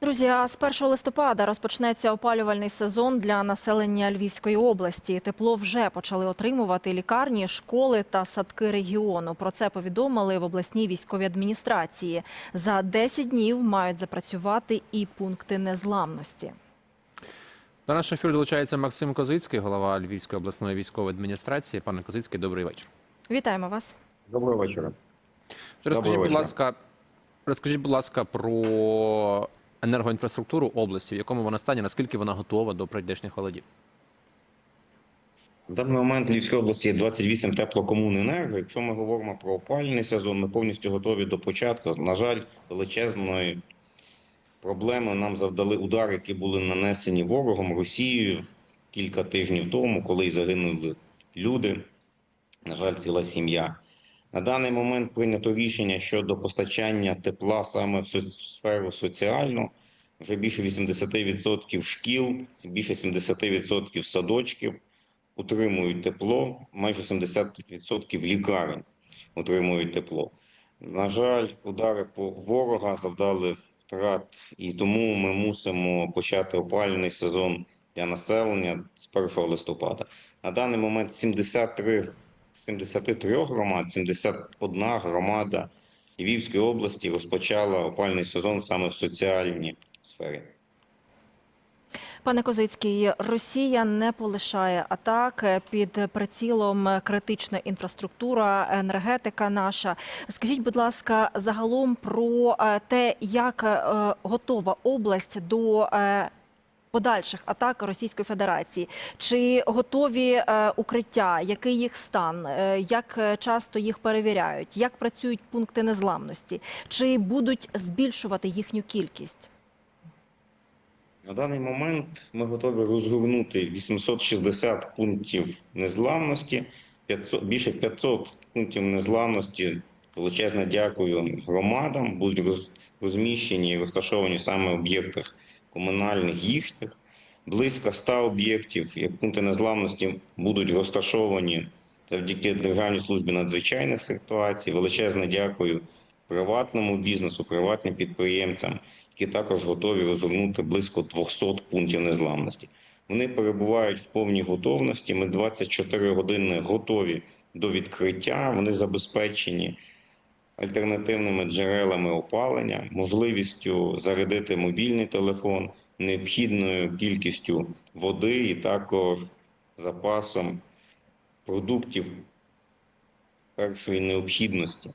Друзі, а з 1 листопада розпочнеться опалювальний сезон для населення Львівської області. Тепло вже почали отримувати лікарні, школи та садки регіону. Про це повідомили в обласній військовій адміністрації. За 10 днів мають запрацювати і пункти незламності. До нашого ефіру долучається Максим Козицький, голова Львівської обласної військової адміністрації. Пане Козицький, добрий вечір. Вітаємо вас. Доброго вечора. Розкажіть, будь ласка, розкажіть, будь ласка, про енергоінфраструктуру області, в якому вона стані, наскільки вона готова до прийдешніх холодів? В даний момент в Львівській області є 28 теплокомуненерго. Якщо ми говоримо про опалювальний сезон, ми повністю готові до початку. На жаль, величезної проблеми нам завдали удари, які були нанесені ворогом Росією кілька тижнів тому, коли загинули люди. На жаль, ціла сім'я. На даний момент прийнято рішення щодо постачання тепла саме в сферу соціальну. Вже більше 80% шкіл, більше 70% садочків утримують тепло, майже 70% лікарень утримують тепло. На жаль, удари по ворога завдали втрат, і тому ми мусимо почати опалювальний сезон для населення з 1 листопада. На даний момент 73, 73 громад, 71 громада Львівської області розпочала опалювальний сезон саме в соціальній сфері. Пане Козицький, Росія не полишає атак під прицілом критична інфраструктура, енергетика наша. Скажіть, будь ласка, загалом про е, те, як е, готова область до е, подальших атак Російської Федерації? Чи готові е, укриття? Який їх стан? Е, Як е, часто їх перевіряють? Як працюють пункти незламності? Чи будуть збільшувати їхню кількість? На даний момент ми готові розгорнути 860 пунктів незламності, 500, більше 500 пунктів незламності. Величезне дякую громадам. Будуть роз- розміщені і розташовані саме в об'єктах комунальних їхніх. Близько 100 об'єктів, як пункти незламності, будуть розташовані завдяки Державній службі надзвичайних ситуацій. Величезне дякую приватному бізнесу, приватним підприємцям які також готові розгорнути близько 200 пунктів незламності. Вони перебувають в повній готовності. Ми 24 години готові до відкриття. Вони забезпечені альтернативними джерелами опалення, можливістю зарядити мобільний телефон, необхідною кількістю води і також запасом продуктів першої необхідності.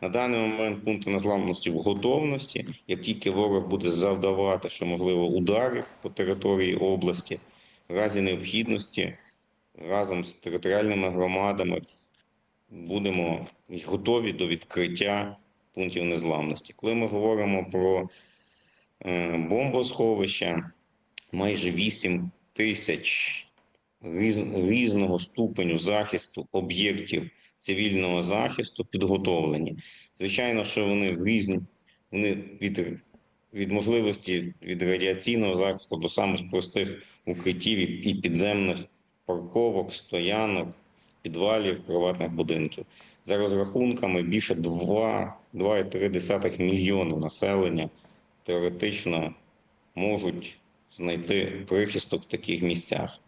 На даний момент пункти незламності в готовності. Як тільки ворог буде завдавати, що можливо ударів по території області, в разі необхідності разом з територіальними громадами будемо готові до відкриття пунктів незламності. Коли ми говоримо про е, бомбосховища, майже 8 тисяч різ- різного ступеню захисту об'єктів цивільного захисту підготовлені. Звичайно, що вони в різні, вони від, від можливості від радіаційного захисту до самих простих укриттів і підземних парковок, стоянок, підвалів приватних будинків. За розрахунками більше 2,3 мільйони населення теоретично можуть знайти прихисток в таких місцях.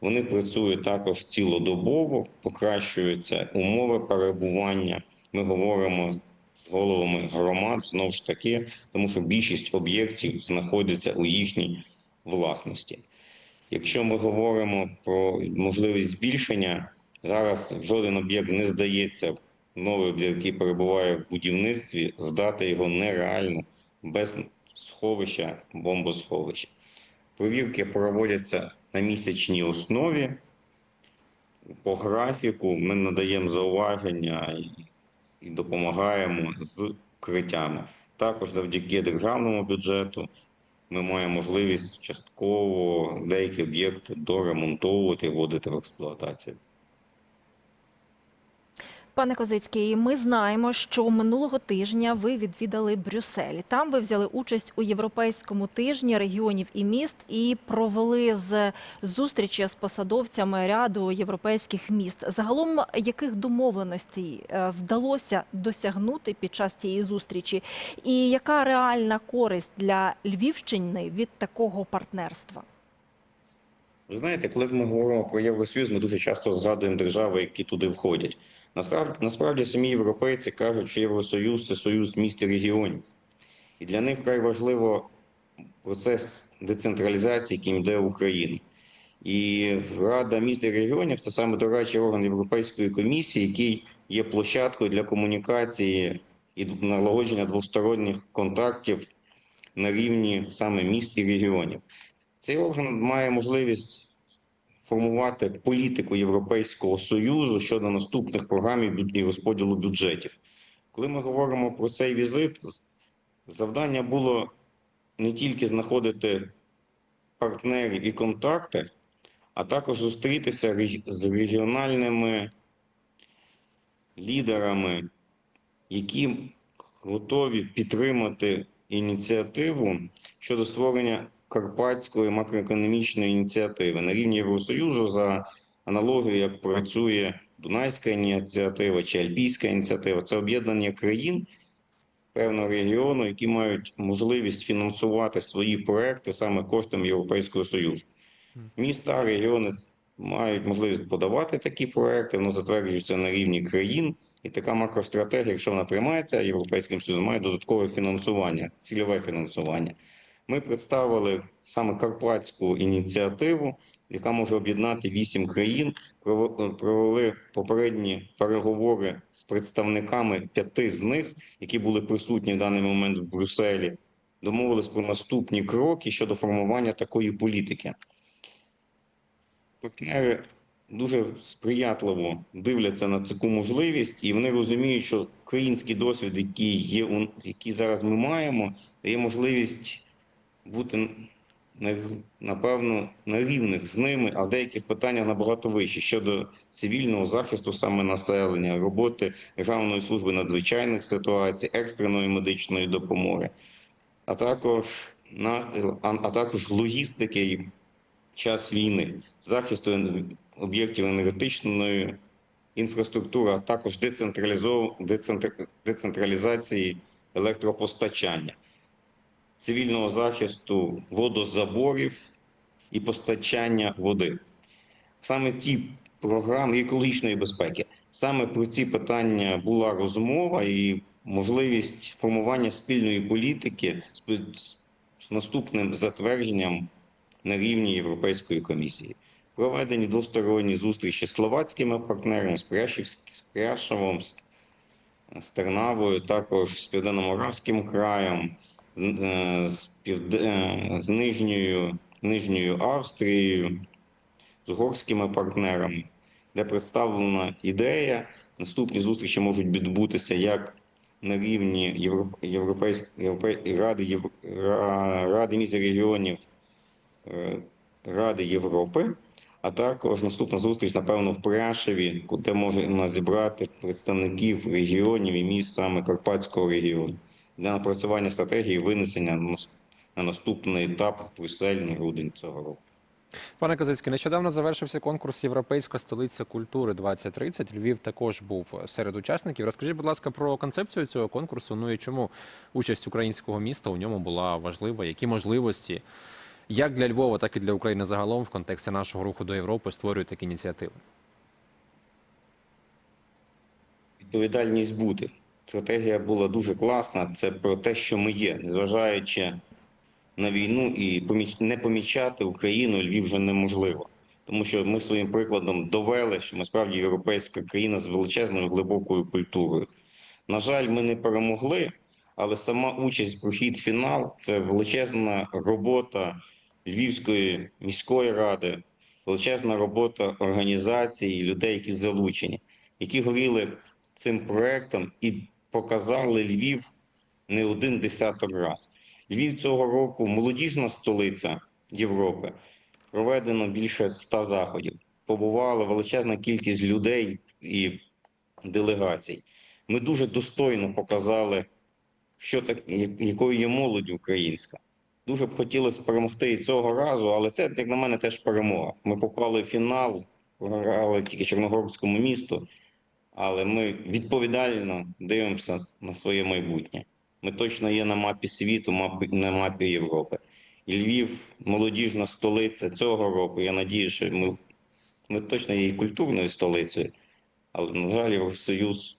Вони працюють також цілодобово, покращуються умови перебування. Ми говоримо з головами громад знову ж таки, тому що більшість об'єктів знаходяться у їхній власності. Якщо ми говоримо про можливість збільшення, зараз жоден об'єкт не здається новий, об'єкт, який перебуває в будівництві, здати його нереально без сховища, бомбосховища. Провірки проводяться на місячній основі. По графіку ми надаємо зауваження і, допомагаємо з укриттями. Також завдяки державному бюджету ми маємо можливість частково деякі об'єкти доремонтовувати і вводити в експлуатацію. Пане Козицький, ми знаємо, що минулого тижня ви відвідали Брюссель. Там ви взяли участь у європейському тижні регіонів і міст і провели з зустрічі з посадовцями ряду європейських міст. Загалом, яких домовленостей е, вдалося досягнути під час цієї зустрічі, і яка реальна користь для Львівщини від такого партнерства? Ви знаєте, коли ми говоримо про Євросоюз, ми дуже часто згадуємо держави, які туди входять. Насправді, насправді самі європейці кажуть, що Євросоюз це союз міст і регіонів. І для них вкрай важливо процес децентралізації, яким йде Україна. І Рада міст і регіонів це саме дорадчий орган Європейської комісії, який є площадкою для комунікації і налагодження двосторонніх контактів на рівні саме міст і регіонів. Цей орган має можливість формувати політику Європейського союзу щодо наступних програм і розподілу бюджетів. Коли ми говоримо про цей візит, завдання було не тільки знаходити партнерів і контакти, а також зустрітися з регіональними лідерами, які готові підтримати ініціативу щодо створення карпатської макроекономічної ініціативи на рівні Євросоюзу за аналогією, як працює Дунайська ініціатива чи Альпійська ініціатива. Це об'єднання країн певного регіону, які мають можливість фінансувати свої проекти саме коштом Європейського Союзу. Міста, регіони мають можливість подавати такі проекти, воно затверджується на рівні країн. І така макростратегія, якщо вона приймається Європейським Союзом, має додаткове фінансування, цільове фінансування. Ми представили саме карпатську ініціативу, яка може об'єднати вісім країн. Провели попередні переговори з представниками п'яти з них, які були присутні в даний момент в Брюсселі. Домовились про наступні кроки щодо формування такої політики. Партнери дуже сприятливо дивляться на таку можливість, і вони розуміють, що український досвід, який є, який зараз ми маємо, дає можливість бути напевно на рівних з ними, а в деяких питаннях набагато вищі щодо цивільного захисту саме населення, роботи Державної служби надзвичайних ситуацій, екстреної медичної допомоги, а також на а також логістики і час війни, захисту об'єктів енергетичної інфраструктури, а також децентралізов... децентр- децентралізації електропостачання цивільного захисту водозаборів і постачання води. Саме ті програми екологічної безпеки. Саме про ці питання була розмова і можливість формування спільної політики з наступним затвердженням на рівні Європейської комісії. Проведені двосторонні зустрічі з словацькими партнерами, з з з Тернавою, також з Південно-Моравським краєм, з, е, з, півде- е, з Нижньою, Нижньою Австрією, з угорськими партнерами, де представлена ідея. Наступні зустрічі можуть відбутися як на рівні Європ- Європейської Європе- Ради, Єв- Ради міст регіонів е, Ради Європи, а також наступна зустріч, напевно, в Пряшеві, де можна зібрати представників регіонів і міст саме Карпатського регіону для напрацювання стратегії винесення на наступний етап в Брюссель грудень цього року. Пане Козицький, нещодавно завершився конкурс Європейська столиця культури 2030. Львів також був серед учасників. Розкажіть, будь ласка, про концепцію цього конкурсу. Ну і чому участь українського міста у ньому була важлива? Які можливості як для Львова, так і для України загалом в контексті нашого руху до Європи створюють такі ініціативи? відповідальність бути. Стратегія була дуже класна. Це про те, що ми є, незважаючи на війну і не помічати Україну Львів вже неможливо. Тому що ми своїм прикладом довели, що ми справді європейська країна з величезною глибокою культурою. На жаль, ми не перемогли, але сама участь прохід фінал це величезна робота Львівської міської ради, величезна робота організацій, людей, які залучені, які горіли цим проектом і показали Львів не один десяток раз. Львів цього року молодіжна столиця Європи. Проведено більше ста заходів. Побувала величезна кількість людей і делегацій. Ми дуже достойно показали, що так, якою є молодь українська. Дуже б хотілося перемогти і цього разу, але це, як на мене, теж перемога. Ми попали в фінал, програли тільки Чорногорському місту, але ми відповідально дивимося на своє майбутнє. Ми точно є на мапі світу, мапі- на мапі Європи. І Львів, молодіжна столиця цього року. Я надію, що ми, ми точно є культурною столицею, але, на жаль, Євросоюз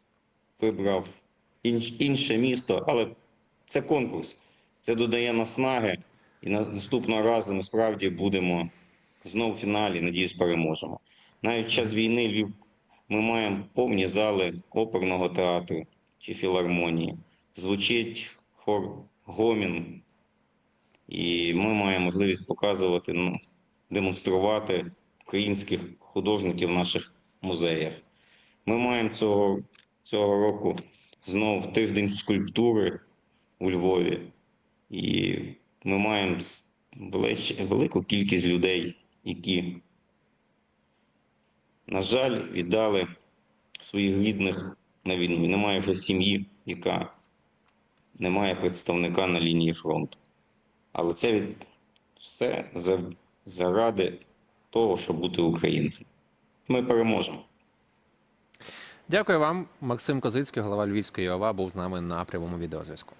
вибрав інш, інше місто, але це конкурс. Це додає наснаги, і на- наступного разу ми справді будемо знову в фіналі, надіюсь, переможемо. Навіть час війни Львів ми маємо повні зали оперного театру чи філармонії. Звучить хор гомін, і ми маємо можливість показувати, ну, демонструвати українських художників в наших музеях. Ми маємо цього, цього року знову тиждень скульптури у Львові, і ми маємо велич- велику кількість людей, які, на жаль, віддали своїх рідних на війну. Немає вже сім'ї, яка не має представника на лінії фронту. Але це від... все заради того, щоб бути українцем. Ми переможемо. Дякую вам. Максим Козицький, голова Львівської ОВА, був з нами на прямому відеозв'язку.